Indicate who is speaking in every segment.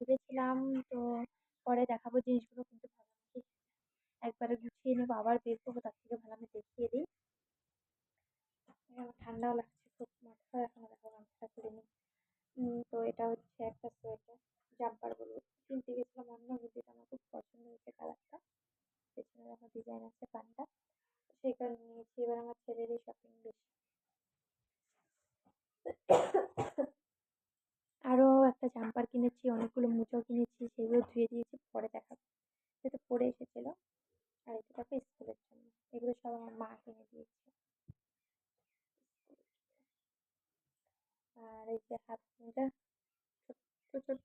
Speaker 1: ভেবেছিলাম, তো পরে দেখাবো জিনিসগুলো, কিন্তু একবারে গুছিয়ে নেব, আবার বের করব, তার থেকে ভালো আমি দেখিয়ে দিই। আমার ঠান্ডাও লাগছে খুব মাথা এখনও দেখো খুলে নিই তো এটা হচ্ছে একটা সোয়েটার, জাম্পার বলব কিনতে গেছিলাম অন্য কিন্তু এটা আমার খুব পছন্দ হয়েছে কালারটা। পেছনে দেখো ডিজাইন আছে পানটা সেই কারণে নিয়েছি, এবার আমার ছেলেরই শপিং বেশি জাম্পার কিনেছি, অনেকগুলো মোজাও কিনেছি, সেগুলো ধুয়ে দিয়েছি, পরে দেখাবো। যেহেতু পরে এসেছিল। আর এটা দেখো স্কুলের জন্য। এগুলো সব আমার মা কিনে দিয়েছে। আর এই যে হাত মোজা, ছোট্ট ছোট্ট।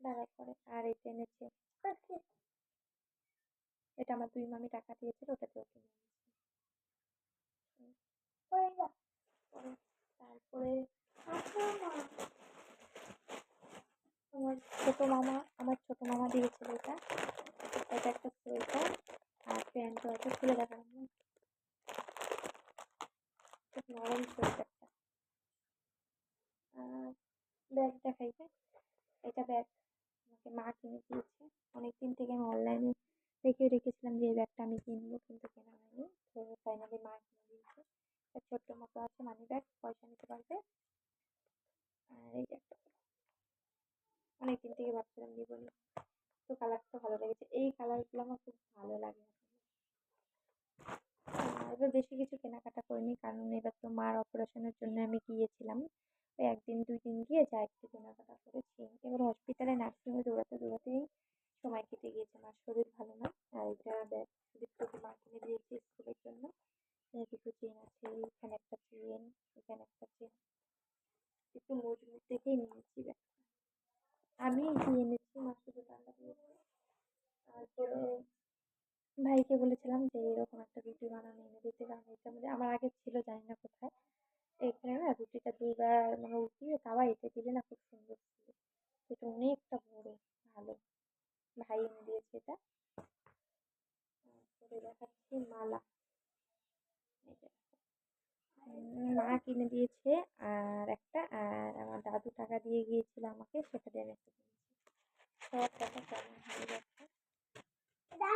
Speaker 1: দাঁড়া পরে আর এই এনেছে এটা আমার দুই মামি টাকা দিয়েছিল ওটাতেও কিনে এনেছি। তারপরে আমার ছোট মামা, আমার ছোট মামা দিয়েছিল এটা। এটা একটা সোয়েটার আর প্যান্টও আছে খুলে দেখালাম খুব নরম সোয়েটারটা। ব্যাগ দেখাই এটা ব্যাগ আমাকে মা কিনে দিয়েছে। অনেক দিন থেকে আমি অনলাইনে দেখে রেখেছিলাম যে এই ব্যাগটা আমি কিনবো, কিন্তু কেনা হয়নি। তো ফাইনালি মা কিনে দিয়েছে। ছোট্ট মতো আছে মানি ব্যাগ পয়সা নিতে পারবে আর এই যে একটা অনেক দিন থেকে ভাবছিলাম নিবো নি। তো কালারটা ভালো লেগেছে। এই কালারগুলো আমার খুব ভালো লাগে এবার বেশি কিছু কেনাকাটা করিনি, কারণ এবার তো মার অপারেশনের জন্য আমি গিয়েছিলাম। ওই একদিন দুই দিন গিয়ে যা একটু কেনাকাটা করেছি। এবার হসপিটালে নার্সিংহোমে দৌড়াতে, দৌড়াতেই সময় কেটে গিয়েছে। মার শরীর ভালো না। আর এটা ব্যাগ দুটো মা কিনে দিয়েছি স্কুলের জন্য। দুটো চেন আছে, এখানে একটা চেন এখানে একটা চেন একটু মজবুত দেখেই নিয়েছি। আমি দিয়ে এনেছি, মা শুধু টাকা তারপরে ভাইকে বলেছিলাম যে, এরকম একটা রুটি বানানো এনে দিতে কারণ এটা মানে আমার আগে ছিল, জানি না কোথায়। এখানে না রুটিটা দুইবার মানে উঠিয়ে তাওয়া এঁটে দিলে না খুব সুন্দর ছিল। এটা অনেকটা বড়, ভালো। ভাই এনে দিয়েছে এটা। তারপরে দেখাচ্ছি মালা। মা কিনে দিয়েছে আর একটা আর আমার দাদু টাকা দিয়ে গিয়েছিল আমাকে সেটা দিয়ে একটা কিনেছি। সব টাকা কেমন হয়ে গেছে?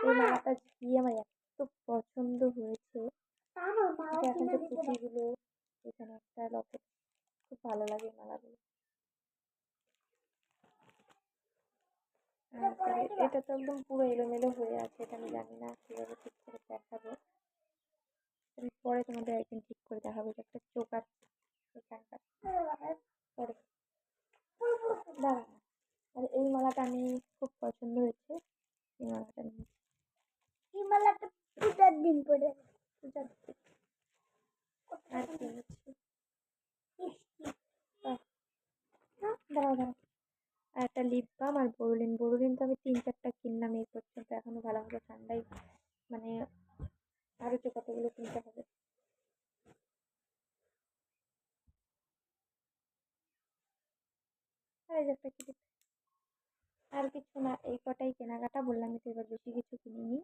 Speaker 1: এই মালাটা দিয়ে আমার এত পছন্দ হয়েছে। এখন যে পুঁতিগুলো এখানে একটা লকেট খুব ভালো লাগে মালাগুলো। এটা তো একদম পুরো এলোমেলো হয়ে আছে এটা আমি জানি না কীভাবে ঠিক করে দেখাবো। পরে তোমাদের একদিন ঠিক করে দেখাবো যে একটা এখানকার পরে। দাঁড়া আর এই মালাটা আমি খুব পছন্দ হয়েছে। এই মালাটা নিয়েছি
Speaker 2: এই মালাটা পূজার দিন পরে।
Speaker 1: পূজার আর দাঁড়াও দাঁড়াও। আর একটা লিপ বাম আর বোরোলিন বোরোলিন তো আমি তিন চারটা কিনলাম এই পর্যন্ত। এখনও ভালোভাবে ঠান্ডাই মানে আরও যে কতগুলো কিনতে হবে? একটা আর কিছু না, এই কটাই কেনাকাটা বললাম তো এবার বেশি কিছু কিনিনি।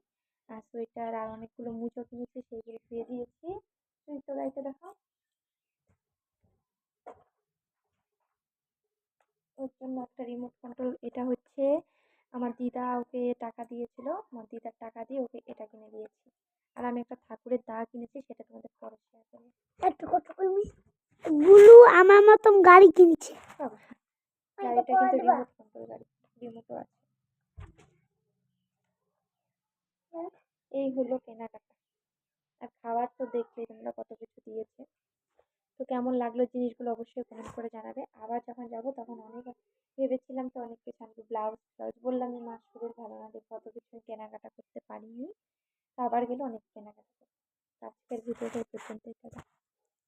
Speaker 1: আর সোয়েটার আর অনেকগুলো মুজো কিনেছি, সেইগুলো ধুয়ে দিয়েছি। তুই তো গাড়িতে দেখাও ওর জন্য একটা রিমোট কন্ট্রোল এটা হচ্ছে আমার দিদা ওকে টাকা দিয়েছিল। আমার দিদার টাকা দিয়ে ওকে এটা কিনে দিয়েছি। আর আমি একটা ঠাকুরের দা কিনেছি সেটা তোমাদের পরে শেয়ার করব।
Speaker 2: একটু কত করবি গুলু আমার মতন গাড়ি কিনছে।
Speaker 1: গাড়িটা কিন্তু রিমোট কন্ট্রোল গাড়ি রিমোটও আছে। এই হলো কেনাকাটা। আর খাবার তো দেখলেই তোমরা কত কিছু দিয়েছে। তো কেমন লাগল জিনিসগুলো অবশ্যই কমেন্ট করে জানাবে। আবার যখন যাব তখন অনেক ভেবেছিলাম তো অনেক কিছু আনব। ব্লাউজ ব্লাউজ বললামই মা শরীর ভালো না দেখে অত কিছু কেনাকাটা করতে পারিনি। তো আবার গেলে অনেক কেনাকাটা করব আজকের ভিডিওটা এই পর্যন্তই